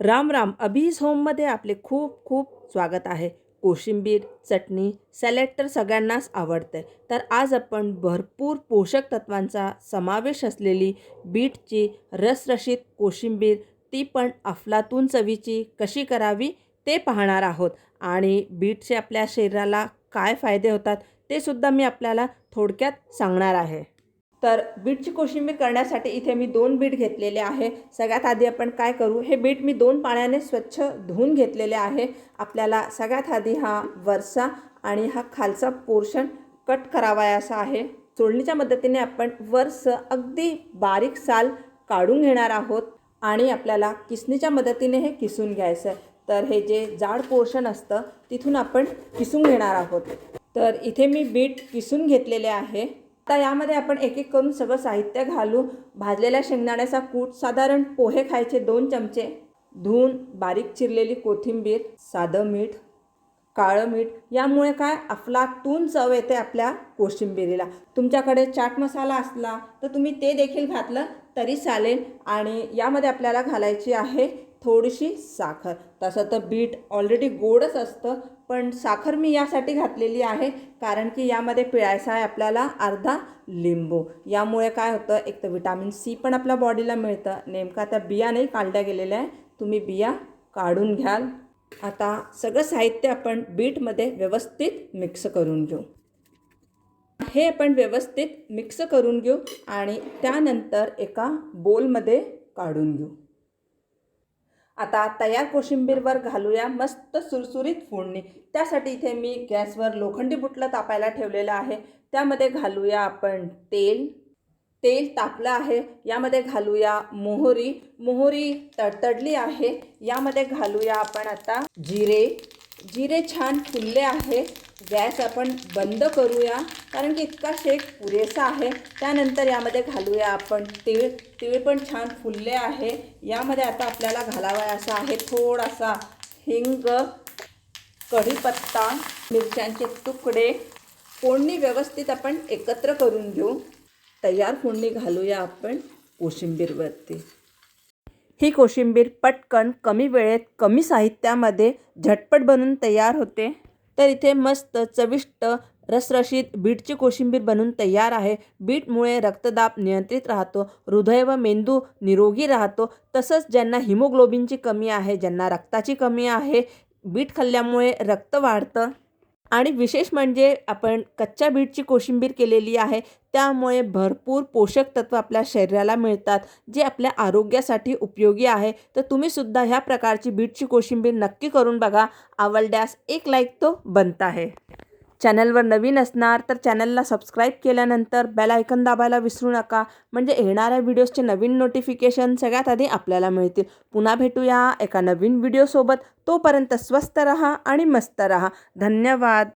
राम राम. अभीज होममध्ये आपले खूप खूप स्वागत आहे. कोशिंबीर चटणी सॅलेड तर सगळ्यांनाच आवडते. तर आज आपण भरपूर पोषक तत्वांचा समावेश असलेली बीटची रसरशीत कोशिंबीर ती पण अफलातून चवीची कशी करावी ते पाहणार आहोत. आणि बीटचे आपल्या शरीराला काय फायदे होतात ते सुद्धा मी आपल्याला थोडक्यात सांगणार आहे. तर बीटची कोशिंबीर करण्यासाठी इथे मी दोन बीट घेतलेले आहे. सगळ्यात आधी आपण काय करू? हे बीट मी दोन पाण्याने स्वच्छ धुवून घेतलेले आहे. आपल्याला सगळ्यात आधी हा वरचा आणि हा खालचा पोर्शन कट करावायाचा आहे. चोळणीच्या मदतीने आपण वरचं अगदी बारीक साल काढून घेणार आहोत आणि आपल्याला किसणीच्या मदतीने हे किसून घ्यायचं आहे तर हे जे जाड पोर्शन असतं तिथून आपण किसून घेणार आहोत. तर इथे मी बीट किसून घेतलेले आहे. आता यामध्ये आपण एक एक करून सगळं साहित्य घालू. भाजलेल्या शेंगदाण्याचा कूट साधारण पोहे खायचे दोन चमचे धुवून बारीक चिरलेली कोथिंबीर साधं मीठ काळं मीठ. यामुळे काय? अफलातून चव येते आपल्या कोशिंबिरीला. तुमच्याकडे चाट मसाला असला तर तुम्ही ते देखील घातलं तरी चालेल. आणि यामध्ये आपल्याला घालायची आहे थोडीशी साखर. तसं तर बीट ऑलरेडी गोडच असतं पण साखर मी यासाठी घातलेली आहे कारण की यामध्ये पिळायचा आहे आपल्याला अर्धा लिंबू. यामुळे काय होतं एक तर विटॅमिन सी पण आपल्या बॉडीला मिळतं. नेमका त्या बिया नाही काढल्या गेलेल्या आहे. तुम्ही बिया काढून घ्याल. आता सगळं साहित्य आपण बीटमध्ये व्यवस्थित मिक्स करून घेऊ. हे आपण व्यवस्थित मिक्स करून घेऊ आणि त्यानंतर एका बोलमध्ये काढून घेऊ. आता तयार कोशिंबीरवर घालूया मस्त सुरसुरीत फोडणी. त्यासाठी इथे मी गॅसवर लोखंडी बुटलं तापायला ठेवलेलं आहे. त्यामध्ये घालूया आपण तेल. तेल तापलं आहे. यामध्ये घालूया मोहरी. मोहरी तडतडली आहे. यामध्ये घालूया आपण आता जिरे. जिरे छान फुलले आहे. गॅस आपण बंद करूया कारण की इतका शेक पुरेसा आहे. त्यानंतर यामध्ये घालूया आपण तीळ. तीळ पण छान फुलले आहे. यामध्ये आता आपल्याला घालावायचा आहे थोडासा हिंग कढीपत्ता मिरच्यांचे तुकडे. फोडणी व्यवस्थित आपण एकत्र करून घेऊ. तयार फोडणी घालूया आपण कोशिंबीरवरती. ही कोशिंबीर पटकन कमी वेळेत कमी साहित्यामध्ये झटपट बनून तयार होते. तर इथे मस्त चविष्ट रसरशीत बीटची कोशिंबीर बनून तयार आहे. बीटमुळे रक्तदाब नियंत्रित राहतो हृदय व मेंदू निरोगी राहतो. तसंच ज्यांना हिमोग्लोबिनची कमी आहे ज्यांना रक्ताची कमी आहे बीट खाल्ल्यामुळे रक्त वाढतं. आणि विशेष म्हणजे आपण कच्च्या बीटची कोशिंबीर केलेली आहे त्यामुळे भरपूर पोषक तत्व आपल्या शरीराला मिळतात जे आपल्या आरोग्यासाठी उपयोगी आहे. तर तुम्हीसुद्धा ह्या प्रकारची बीटची कोशिंबीर नक्की करून बघा. आवडल्यास एक लाईक तो बनता आहे चॅनलवर नवीन असणार तर चॅनलला सबस्क्राईब केल्यानंतर बेल आयकन दाबायला विसरू नका. म्हणजे येणाऱ्या व्हिडिओजचे नवीन नोटिफिकेशन सगळ्यात आधी आपल्याला मिळतील. पुन्हा भेटूया एका नवीन व्हिडिओसोबत तोपर्यंत स्वस्त रहा आणि मस्त रहा. धन्यवाद.